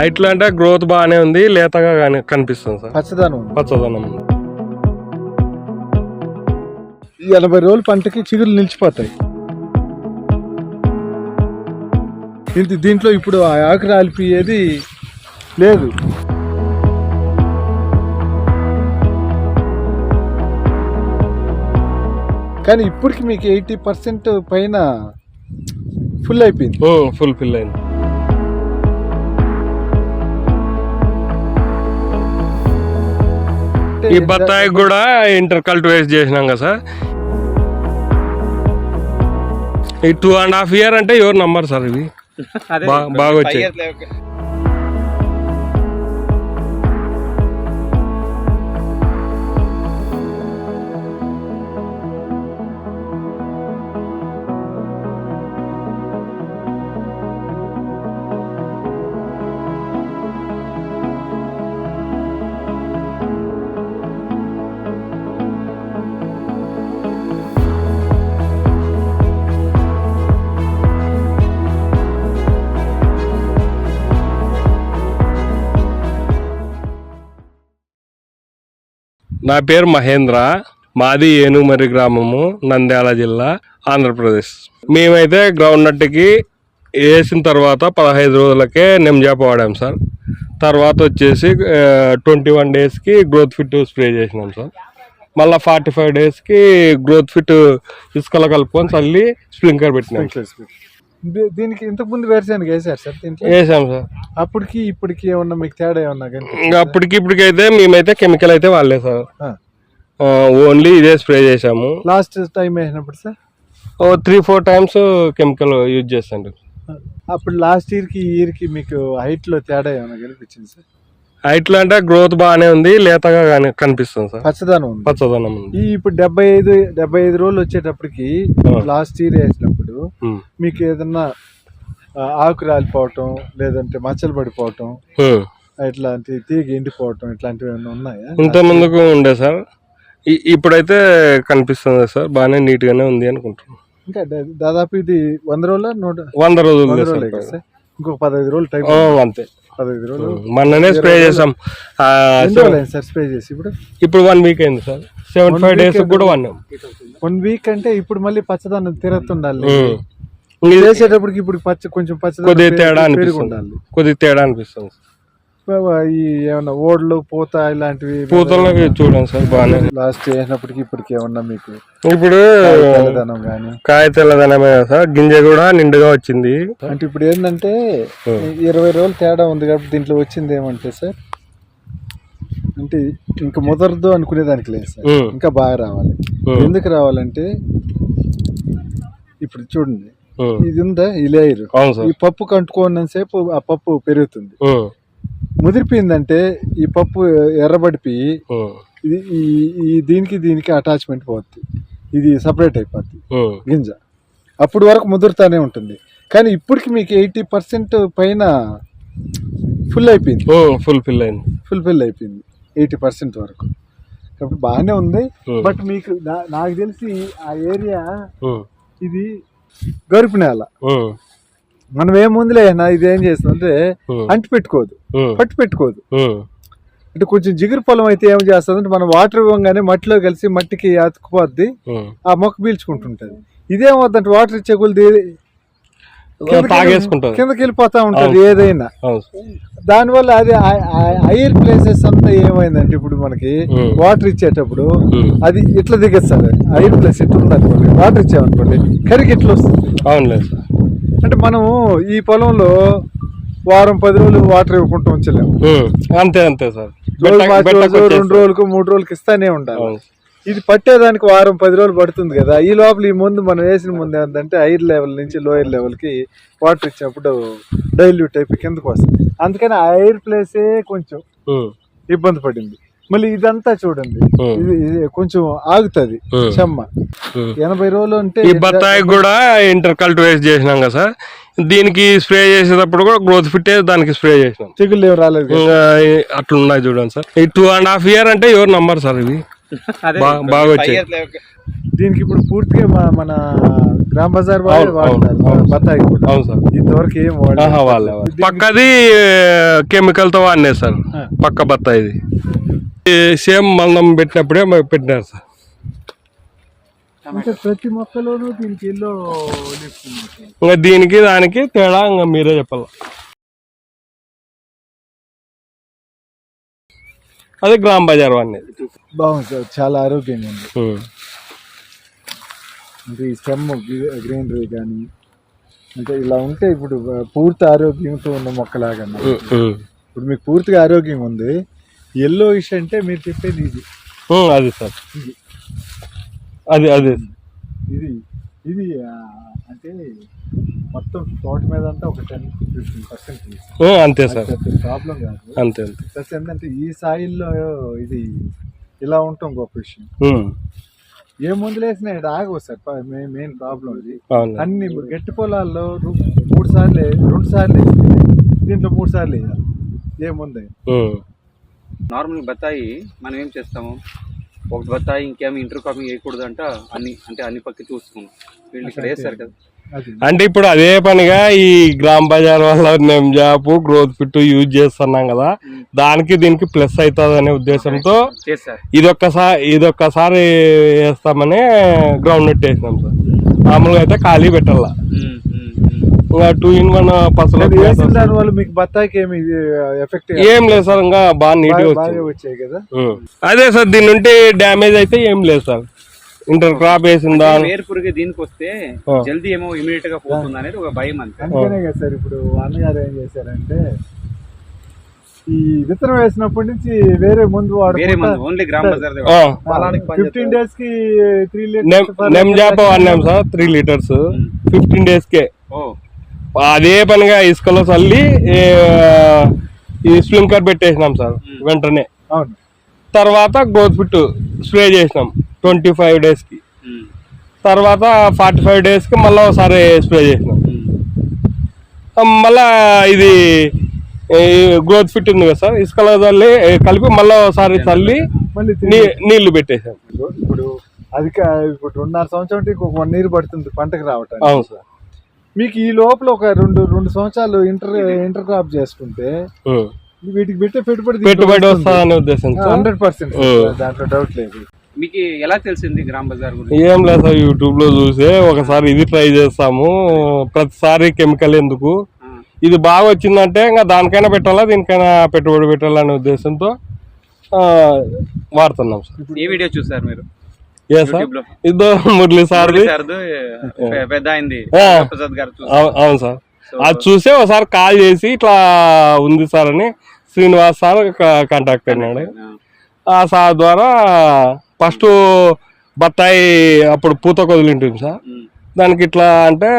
ఇట్లా అంటే గ్రోత్ బాగానే ఉంది లేతగా కనిపిస్తుంది సార్. పచ్చదనం. పచ్చదనం ఎనభై రోజుల పంటకి చిగురు నిలిచిపోతాయి. దీంట్లో దీంట్లో ఇప్పుడు ఆ ఆకు రాలిపోయేది లేదు. కానీ ఇప్పటికి మీకు ఎయిటీ పర్సెంట్ పైన ఫుల్ అయిపోయింది. ఫుల్ ఫిల్ అయింది. ఈ బత్తాయి కూడా ఇంటర్ కల్టివేట్ చేసినాం కదా సార్. ఈ టూ అండ్ హాఫ్ ఇయర్ అంటే ఎవరు నమ్మరు సార్ ఇవి? బా- బాగా వచ్చాయి. నా పేరు మహేంద్ర. మాది ఏనుమరి గ్రామము నంద్యాల జిల్లా ఆంధ్రప్రదేశ్. మేమైతే గ్రౌండ్ నట్టుకి వేసిన తర్వాత పదహైదు రోజులకే నెమ్జాప వాడాం సార్. తర్వాత వచ్చేసి ట్వంటీ వన్ డేస్కి గ్రోత్ ఫిట్ స్ప్రే చేసినాం సార్. మళ్ళీ ఫార్టీ ఫైవ్ డేస్కి గ్రోత్ ఫిట్ ఇసుకలో కలుపుకొని చల్లి స్ప్రింక్లర్ పెట్టినాం. దీనికి ఇంతకు ముందు వేరుశనగ వేసారు సార్ దీంట్లో? వేసాం సార్. అప్పటికి ఇప్పటికి ఏమన్నా మీకు తేడా ఏమన్నా కానీ ఇంకా అప్పటికి ఇప్పటికైతే మేమైతే కెమికల్ అయితే వాడలేదు సార్. ఓన్లీ ఇదే స్ప్రే చేసాము లాస్ట్ టైం వేసినప్పుడు సార్? ఓ three four times chemical use చేస్తాండి అప్పుడు లాస్ట్ ఇయర్కి ఈ ఇయర్కి మీకు హైట్లో తేడా ఏమైనా కనిపించింది సార్? ఇట్లా అంటే గ్రోత్ బాగానే ఉంది లేతగా కనిపిస్తుంది సార్. పచ్చదనం ఉంది. పచ్చదనం ఉంది. ఈ ఇప్పుడు డెబ్బై ఐదు డెబ్బై ఐదు రోజులు వచ్చేటప్పటికి. లాస్ట్ ఇయర్ వేసినప్పుడు. మీకు ఏదన్నా ఆకు రాలిపోవటం లేదంటే మచ్చలు పడిపోవటం. ఇట్లాంటి తీగ ఎండిపోవటం ఇట్లాంటివి ఏమైనా ఉన్నాయా? ఇంత ముందుకు ఉండే సార్. ఇప్పుడైతే కనిపిస్తుంది సార్ బాగానే నీట్ గానే ఉంది అనుకుంటున్నాను. ఇంకా దాదాపు ఇది వంద రోజుల? నూట వంద రోజులు ఇంకొక పదహైదు రోజులు టైం అంతే. పదహైదు రోజులు. ఉమ్. మొన్ననే స్ప్రే చేసాం. సార్ స్ప్రే చేసి ఇప్పుడు? ఇప్పుడు వన్ వీక్ అయింది సార్. సెవెంటీ ఫైవ్ డేస్ కూడా వన్ వన్ వీక్ అంటే ఇప్పుడు మళ్ళీ పచ్చదనం తిరుగుతుండాలి. ఇది చేసేటప్పటికి ఇప్పుడు పచ్చ కొంచెం పచ్చదనం కొద్దిగా తేడా అనిపిస్తుంది. కొద్దిగా తేడా అనిపిస్తుంది. ఈ ఏమన్నా ఓడ్లు పూత ఇలాంటివి పూతలు చూడండి సార్ బాగానే లాస్ట్ చేసినప్పటికి ఇప్పటికి ఏమన్నా మీకు ఇప్పుడు కాయ తెల్లదనమే సార్ గింజ కూడా నిండుగా వచ్చింది. అంటే ఇప్పుడు ఏంటంటే ఇరవై రోజులు తేడా ఉంది కాబట్టి దీంట్లో వచ్చింది ఏమంటే సార్ అంటే ఇంకా ముదరదు అనుకునే దానికి లేదు సార్. ఇంకా బాగా రావాలి. ఎందుకు రావాలంటే ఇప్పుడు చూడండి. ఇది ఉందా ఈ లేయర్? ఈ పప్పు కంటుకున్నంతసేపు ఆ పప్పు పెరుగుతుంది. ముదిరిపోయిందంటే ఈ పప్పు ఎర్రబడిపోయి ఉమ్. ఇది ఈ దీనికి దీనికి అటాచ్మెంట్ పోద్ది ఇది సపరేట్ అయిపోద్ది. గింజ అప్పుడు వరకు ముదురుతానే ఉంటుంది కానీ ఇప్పటికి మీకు ఎయిటీ పర్సెంట్ పైన ఫుల్ అయిపోయింది. ఫుల్ ఫిల్ అయింది ఫుల్ఫిల్ అయిపోయింది ఎయిటీ పర్సెంట్ వరకు కాబట్టి బాగానే ఉంది. బట్ మీకు నాకు తెలిసి ఆ ఏరియా. ఇది గరుపు నేల. మనం ఏముందిలే నా ఇది ఏం చేస్తుంది అంటే పెట్టుకోదు. పట్టు పెట్టుకోదు. అంటే కొంచెం జిగురు పొలం అయితే ఏం చేస్తుంది అంటే మనం వాటర్ ఇవ్వగానే మట్టిలో కలిసి మట్టికి అతుకుపోద్ది. ఆ మొక్క పీల్చుకుంటుంటది ఇదేమవుతుందంటే వాటర్ ఇచ్చే కొలిది కిందకి వెళ్ళిపోతా ఉంటది. ఏదైనా దానివల్ల అది హైర్ ప్లేసెస్ అంతా ఏమైందంటే ఇప్పుడు మనకి. వాటర్ ఇచ్చేటప్పుడు. అది ఇట్లా దిగేస్తారు హైర్ ప్లేస్ ఇట్లా ఉంది అనుకోండి వాటర్ ఇచ్చామనుకోండి కరికి ఇట్లా వస్తుంది అవునులేదు సార్ అంటే మనము ఈ పొలంలో వారం పది రోజులు వాటర్ ఇవ్వకుండా ఉంచలేము. అంతే అంతే సార్ రెండు. రోజులకు మూడు రోజులకి ఇస్తానే ఉండాలి. ఇది పట్టేదానికి వారం పది రోజులు పడుతుంది కదా ఈ లోపల ఈ ముందు మనం వేసిన ముందు ఏంటంటే హైర్ లెవెల్ నుంచి లోయర్ లెవెల్కి వాటర్ ఇచ్చినప్పుడు డైల్యూట్ అయిపోయి కిందకు వస్తుంది అందుకని హైర్ ప్లేసే కొంచెం. ఇబ్బంది పడింది మళ్ళీ ఇదంతా చూడండి. ఇది ఇది కొంచెం ఆగుతుంది. చెమ్మ. ఎనభై రోజులు అంటే ఈ బత్తాయి కూడా ఇంటర్ కల్టివేట్ చేసినాం కదా సార్ దీనికి స్ప్రే చేసేటప్పుడు కూడా గ్రోత్ ఫిట్ దానికి స్ప్రే చేసినాం తెగుళ్ళు ఏం రాలేదు కదా. ఇంకా ఈ- అట్లా ఉన్నాయి చూడండి సార్ ఈ టూ అండ్ హాఫ్ ఇయర్ అంటే ఎవరు నమ్మరు సార్ ఇవి బాగా వచ్చాయి దీనికి ఇప్పుడు పూర్తిగా మన గ్రామ బజార్. బత్తాయి కూడా అవును సార్ ఇంతవరకు ఏం. వాళ్ళే వాళ్ళే. పక్కది కెమికల్తో వాడినారు సార్. పక్క బత్త ఇది సేమ్ మందం పెట్టినప్పుడే మాకు పెట్టినారు సార్. ప్రతి మొక్కలోనూ దీనికి. ఇంకా దీనికి దానికి తేడా ఇంకా మీరే చెప్పాలి. అది గ్రామ్ బజార్ అనేది. బాగుంది సార్ చాలా ఆరోగ్యంగా ఉంది. అంటే ఈ స్టెమ్ గ్రీనరీ కానీ అంటే ఇలా ఉంటే ఇప్పుడు పూర్తి ఆరోగ్యంతో ఉన్న మొక్కలాగా. ఇప్పుడు మీకు పూర్తిగా ఆరోగ్యం ఉంది ఎల్లో ఇష్ అంటే మీరు చెప్పేది ఇది. అది సార్. అది అది. ఇది ఇది అంటే మొత్తం తోట మీద అంతా ఒక టెన్ ఫిఫ్టీన్ పర్సెంట్ అంతే సార్. ప్రాబ్లం కాదు. అంతే అంతే. ప్లస్ ఏంటంటే ఈ సాయిల్లో ఇది ఇలా ఉంటాం గొప్ప విషయం. ఏ మందులు వేసినా ఇక్కడ ఆగవు సార్. మెయిన్ ప్రాబ్లం ఇది. అన్ని గట్టి పొలాల్లో మూడు సార్లు రెండు సార్లు దీంట్లో మూడు సార్లు వేయాలి. ఏ ముందు నార్మల్ బత్తాయి మనం ఏం చేస్తాము? ఒక బత్తాయి ఇంకేమి ఇంటర్ కాపింగ్ వేయకూడదు అంట అన్ని అంటే అన్ని పక్క చూసుకున్నాం వీళ్ళు ఇక్కడ వేస్తారు కదా. అంటే ఇప్పుడు అదే పనిగా ఈ గ్రామ్ బజార్ వల్ల నెమ్జాప్ గ్రోత్ ఫిట్ యూజ్ చేస్తున్నాం కదా. దానికి దీనికి ప్లస్ అవుతుంది అనే ఉద్దేశంతో చేస్తారు ఇది ఒక్కసారి ఇది ఒక్కసారి వేస్తామని గ్రౌండ్ నెట్ వేసినాం సార్. మామూలుగా అయితే ఖాళీ పెట్టాల. టూ ఇన్ వన్ పసలు దాని వల్ల మీకు బత్తాయికి ఏమి ఎఫెక్ట్ ఏం లేదు సార్ ఇంకా బాగా బాగా వచ్చాయి కదా. అదే సార్ దీని నుండి డ్యామేజ్ అయితే ఏం లేదు సార్. ఇంటర్ క్రాప్ వేసిందా? వేరు పురుగు దీనికి వస్తే. జల్దీ ఏమో ఇమీడియట్గా పోతుంది అనేది ఒక భయం అంతే. కదా సార్ ఇప్పుడు అన్నగారు ఏం చేశారంటే ఈ విత్తనం వేసినప్పటి నుంచి వేరే ముందు వేరే మందు ఓన్లీ గ్రామ్ బజార్ ఫిఫ్టీన్ డేస్కి త్రీ నెమ్ నెమ్జాప్ వాడినాం sir three litres. Fifteen days కే ఓ. అదే పనిగా ఇసుకలో చల్లి ఈ స్ప్రింకర్ పెట్టేసినాం సార్ వెంటనే. తర్వాత గ్రోత్ ఫిట్ స్ప్రే చేసినాం ట్వంటీ ఫైవ్ డేస్కి తర్వాత ఫార్టీ ఫైవ్ డేస్కి మళ్ళీ ఒకసారి స్ప్రే చేసినాం. మళ్ళా ఇది గ్రోత్ ఫిట్ ఉంది కదా సార్ ఇసుకలో చల్లి కలిపి మళ్ళీ ఒకసారి చల్లి నీళ్ళు పెట్టేసాం. ఇప్పుడు అది కా- ఇప్పుడు రెండున్నర సంవత్సరం ఒక వన్ ఇయర్ పడుతుంది పంటకు రావటానికి. అవును సార్. మీకు ఈ లోపల ఒక రెండు రెండు సంవత్సరాలు ఇంటర్ ఇంటర్ క్రాప్ చేసుకుంటే. వీటికి పెట్టే పెట్టుబడి పెట్టుబడి వస్తుందనే ఉద్దేశంతో? Hundred percent. దాంట్లో డౌట్ లేదు. మీకు ఎలా తెలిసింది గ్రామ్ బజార్ గురించి? ఏం లేదు సార్ యూట్యూబ్లో చూసే ఒకసారి ఇది ట్రై చేస్తాము. ప్రతిసారి కెమికల్ ఎందుకు? ఇది బాగా వచ్చిందంటే ఇంకా దానికైనా పెట్టాలా దీనికైనా పెట్టుబడి పెట్టాలనే ఉద్దేశంతో ఆ, వాడుతున్నాం సార్. ఏ వీడియో చూసారు మీరు? ఏ సార్ యూట్యూబ్లో ఇదో మురళి పెద్ద అయింది అవు- అవును సార్ అది చూసే ఒకసారి కాల్ చేసి ఇట్లా ఉంది సార్ అని శ్రీనివాస్ సార్ కాంటాక్ట్ అయినాడు ఆ. సార్ ద్వారా ఫస్ట్ బత్తాయి అప్పుడు పూత కొదిలింటుంది సార్ ఉమ్, దానికి ఇట్లా అంటే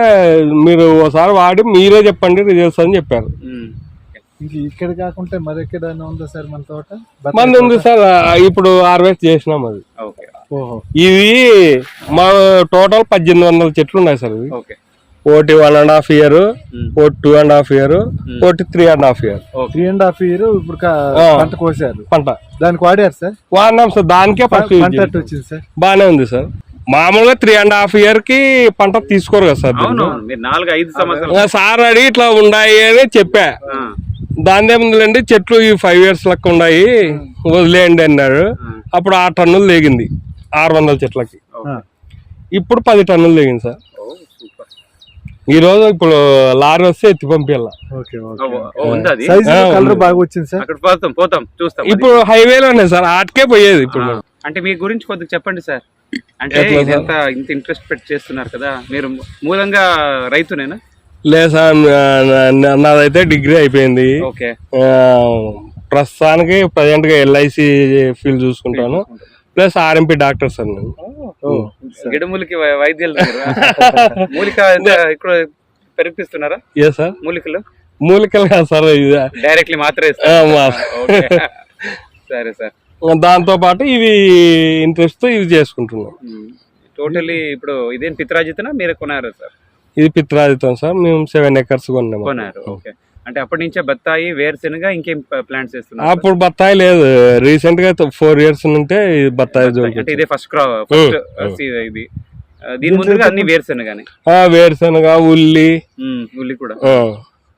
మీరు ఒకసారి వాడి మీరే చెప్పండి రిజల్ట్స్ అని చెప్పారు. ఇంక ఇక్కడ కాకుండా మరి ఎక్కడైనా ఉందా సార్ మన తోట? మంది ఉంది సార్. ఇప్పుడు హార్వెస్ట్ చేసినాం అది. ఇది మా టోటల్ పద్దెనిమిది వందల చెట్లు ఉన్నాయి సార్ ఓకే. ఒకటి వన్ అండ్ హాఫ్ ఇయర్ ఒకటి టూ అండ్ హాఫ్ ఇయర్ ఒకటి three and half year three and half year ఇప్పుడు ఆ. పంట కోసారు. పంట. దానికి వాడారు సార్? వాడినాం సార్ దానికే పంట వచ్చింది సార్? బాగానే ఉంది సార్. మామూలుగా త్రీ అండ్ హాఫ్ ఇయర్కి పంట తీసుకోరు కదా సార్ నాలుగు ఐదు సంవత్సరాలు. సార్ అడిగి ఇట్లా ఉన్నాయి అని చెప్పా. ఆ, దాని ఏముందండి చెట్లు ఈ ఫైవ్ ఇయర్స్ లెక్క ఉన్నాయి వదిలేయండి అన్నాడు. అప్పుడు ఆరు టన్నులు లేగింది. ఆరు వందల చెట్లకి. ఇప్పుడు పది టన్నులు లేగింది సార్. ఓ, సూపర్. ఈ రోజు ఇప్పుడు లారీ వస్తే ఎత్తి పంపించాల ఓకే ఓ, ఓకే. ఓ, ఉంది అది. సైజ్ ఆ, కలర్ ఉంది. బాగా వచ్చింది సార్? అక్కడ పోతాం పోతాం చూస్తాం. అది. ఇప్పుడు హైవేలోనే సార్ ఆటకే పోయేది ఇప్పుడు. అంటే మీ గురించి కొద్దిగా చెప్పండి సార్. అంటే? ఇదంతా ఇంత ఇంట్రెస్ట్ పెట్టి చేస్తున్నారు కదా మీరు మూలంగా రైతునేనా? లేదు సార్ నాదైతే డిగ్రీ అయిపోయింది. ప్రస్తుతానికి ప్రజెంట్గా ఎల్ఐసి ఫీల్డ్ చూసుకుంటాను. ప్లస్ ఆర్ఎంపీ డాక్టర్ సార్ నేను. గిడమూలికి వైద్యులు. మూలిక ఇక్కడ పెరిపిస్తున్నారా? ఏ సార్ మూలికలు? మూలికలు కాదు సార్ డైరెక్ట్లీ మాత్రమే. సరే సార్. దాంతో పాటు ఇవి ఇంట్రెస్ట్తో ఇది చేసుకుంటున్నాం టోటలీ ఇప్పుడు ఇదేం పిత్రాజితనా? మీరే కొనారు సార్? ఇది పిత్రాదితం సార్ మేము సెవెన్ ఎకర్స్ కొన్నాము కొనారు ఓకే. అంటే అప్పటి నుంచే బత్తాయి వేరుశెనగ ఇంకేం ప్లాంట్స్ చేస్తున్నారు అప్పుడు బత్తాయి లేదు. రీసెంట్గా ఫోర్ ఇయర్స్ నుంటే బత్తాయి అంటే ఇదే ఫస్ట్ క్రాప్ ఫస్ట్ ఇది. దీని ముందుగా అన్ని వేరుశెనగానే. ఆ, వేరుశనగ ఉల్లి. ఉల్లి కూడా.